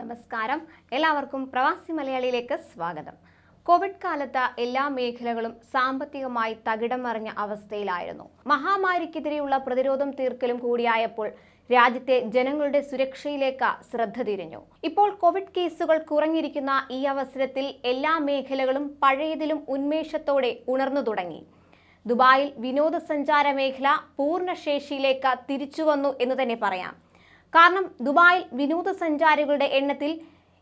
നമസ്കാരം. എല്ലാവർക്കും പ്രവാസി മലയാളിയിലേക്ക് സ്വാഗതം. കോവിഡ് കാലത്ത് എല്ലാ മേഖലകളും സാമ്പത്തികമായി തകിടം മറിഞ്ഞ അവസ്ഥയിലായിരുന്നു. മഹാമാരിക്കെതിരെയുള്ള പ്രതിരോധം തീർക്കലും കൂടിയായപ്പോൾ രാജ്യത്തെ ജനങ്ങളുടെ സുരക്ഷയിലേക്ക് ശ്രദ്ധ തിരിഞ്ഞു. ഇപ്പോൾ കോവിഡ് കേസുകൾ കുറഞ്ഞിരിക്കുന്ന ഈ അവസരത്തിൽ എല്ലാ മേഖലകളും പഴയതിലും ഉന്മേഷത്തോടെ ഉണർന്നു തുടങ്ങി. ദുബായിൽ വിനോദസഞ്ചാര മേഖല പൂർണശേഷിയിലേക്ക് തിരിച്ചുവന്നു എന്ന് തന്നെ പറയാം. കാരണം ദുബായിൽ വിനോദസഞ്ചാരികളുടെ എണ്ണത്തിൽ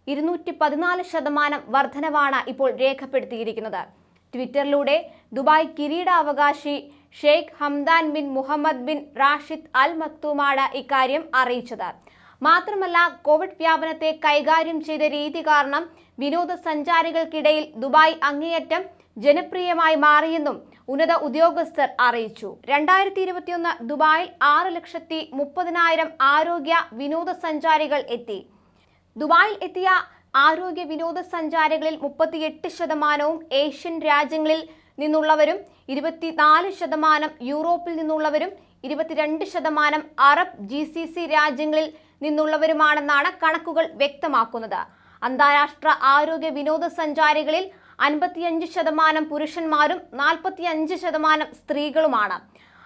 ഇരുന്നൂറ്റി പതിനാല് ശതമാനം വർധനവാണ് ഇപ്പോൾ രേഖപ്പെടുത്തിയിരിക്കുന്നത്. ട്വിറ്ററിലൂടെ ദുബായ് കിരീടാവകാശി Sheikh Hamdan bin Mohammed bin Rashid Al മക്തൂമാണ് ഇക്കാര്യം അറിയിച്ചത്. മാത്രമല്ല കോവിഡ് വ്യാപനത്തെ കൈകാര്യം ചെയ്ത രീതി കാരണം വിനോദസഞ്ചാരികൾക്കിടയിൽ ദുബായ് അങ്ങേയറ്റം ജനപ്രിയമായി മാറിയെന്നും ഉന്നത ഉദ്യോഗസ്ഥർ അറിയിച്ചു. രണ്ടായിരത്തി ഇരുപത്തിയൊന്ന് ദുബായിൽ ആറ് ലക്ഷത്തി മുപ്പതിനായിരം ആരോഗ്യ വിനോദസഞ്ചാരികൾ എത്തി. ദുബായിൽ എത്തിയ ആരോഗ്യ വിനോദസഞ്ചാരികളിൽ മുപ്പത്തിയെട്ട് ശതമാനവും ഏഷ്യൻ രാജ്യങ്ങളിൽ നിന്നുള്ളവരും ഇരുപത്തിനാല് ശതമാനം യൂറോപ്പിൽ നിന്നുള്ളവരും ഇരുപത്തിരണ്ട് ശതമാനം അറബ് ജി സി സി രാജ്യങ്ങളിൽ നിന്നുള്ളവരുമാണെന്നാണ് കണക്കുകൾ വ്യക്തമാക്കുന്നത്. അന്താരാഷ്ട്ര ആരോഗ്യ വിനോദസഞ്ചാരികളിൽ അൻപത്തിയഞ്ച് ശതമാനം പുരുഷന്മാരും നാൽപ്പത്തിയഞ്ച് ശതമാനം സ്ത്രീകളുമാണ്.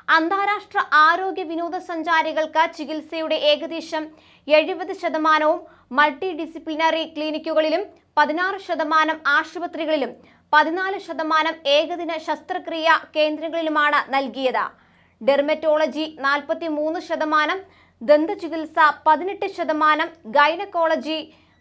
അന്താരാഷ്ട്ര ആരോഗ്യ വിനോദസഞ്ചാരികൾക്ക് ചികിത്സയുടെ ഏകദേശം എഴുപത് ശതമാനവും മൾട്ടി ഡിസിപ്ലിനറി ക്ലിനിക്കുകളിലും പതിനാറ് ശതമാനം ആശുപത്രികളിലും പതിനാല് ശതമാനം ഏകദിന ശസ്ത്രക്രിയ കേന്ദ്രങ്ങളിലുമാണ് നൽകിയത്. ഡെർമറ്റോളജി നാൽപ്പത്തി മൂന്ന് ശതമാനം ദന്തചികിത്സ പതിനെട്ട് ശതമാനം ഗൈനക്കോളജി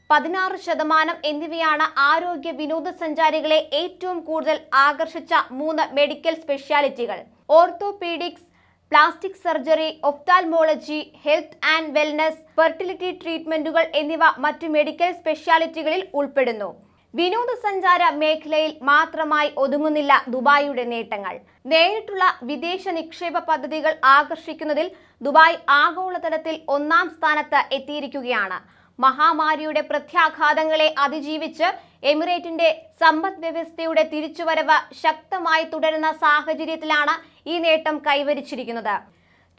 പതിനാറ് ശതമാനം എന്നിവയാണ് ആരോഗ്യ വിനോദസഞ്ചാരികളെ ഏറ്റവും കൂടുതൽ ആകർഷിച്ച മൂന്ന് medical സ്പെഷ്യാലിറ്റികൾ. Orthopaedics plastic surgery ophthalmology health and wellness fertility ട്രീറ്റ്മെന്റുകൾ എന്നിവ മറ്റു മെഡിക്കൽ സ്പെഷ്യാലിറ്റികളിൽ ഉൾപ്പെടുന്നു. വിനോദസഞ്ചാര മേഖലയിൽ മാത്രമായി ഒതുങ്ങുന്നില്ല ദുബായിയുടെ നേട്ടങ്ങൾ. നേരിട്ടുള്ള വിദേശ നിക്ഷേപ പദ്ധതികൾ ആകർഷിക്കുന്നതിൽ ദുബായ് ആഗോളതലത്തിൽ ഒന്നാം സ്ഥാനത്ത് എത്തിയിരിക്കുകയാണ്. മഹാമാരിയുടെ പ്രത്യാഘാതങ്ങളെ അതിജീവിച്ച് എമിറേറ്റിന്റെ സമ്പദ് വ്യവസ്ഥയുടെ തിരിച്ചുവരവ് ശക്തമായി തുടരുന്ന സാഹചര്യത്തിലാണ് ഈ നേട്ടം കൈവരിച്ചിരിക്കുന്നത്.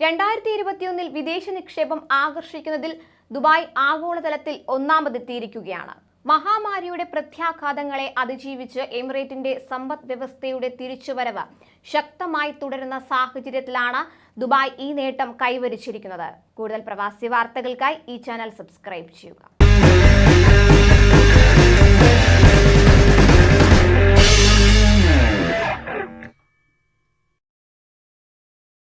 രണ്ടായിരത്തി ഇരുപത്തിയൊന്നിൽ വിദേശ നിക്ഷേപം ആകർഷിക്കുന്നതിൽ ദുബായ് ആഗോളതലത്തിൽ ഒന്നാമതെത്തിയിരിക്കുകയാണ്. മഹാമാരിയുടെ പ്രത്യാഘാതങ്ങളെ അതിജീവിച്ച് എമിറേറ്റിന്റെ സമ്പദ് വ്യവസ്ഥയുടെ തിരിച്ചുവരവ് ശക്തമായി തുടരുന്ന സാഹചര്യത്തിലാണ് ദുബായ് ഈ നേട്ടം കൈവരിച്ചിരിക്കുന്നത്. കൂടുതൽ പ്രവാസി വാർത്തകൾക്കായി ഈ ചാനൽ സബ്സ്ക്രൈബ് ചെയ്യുക.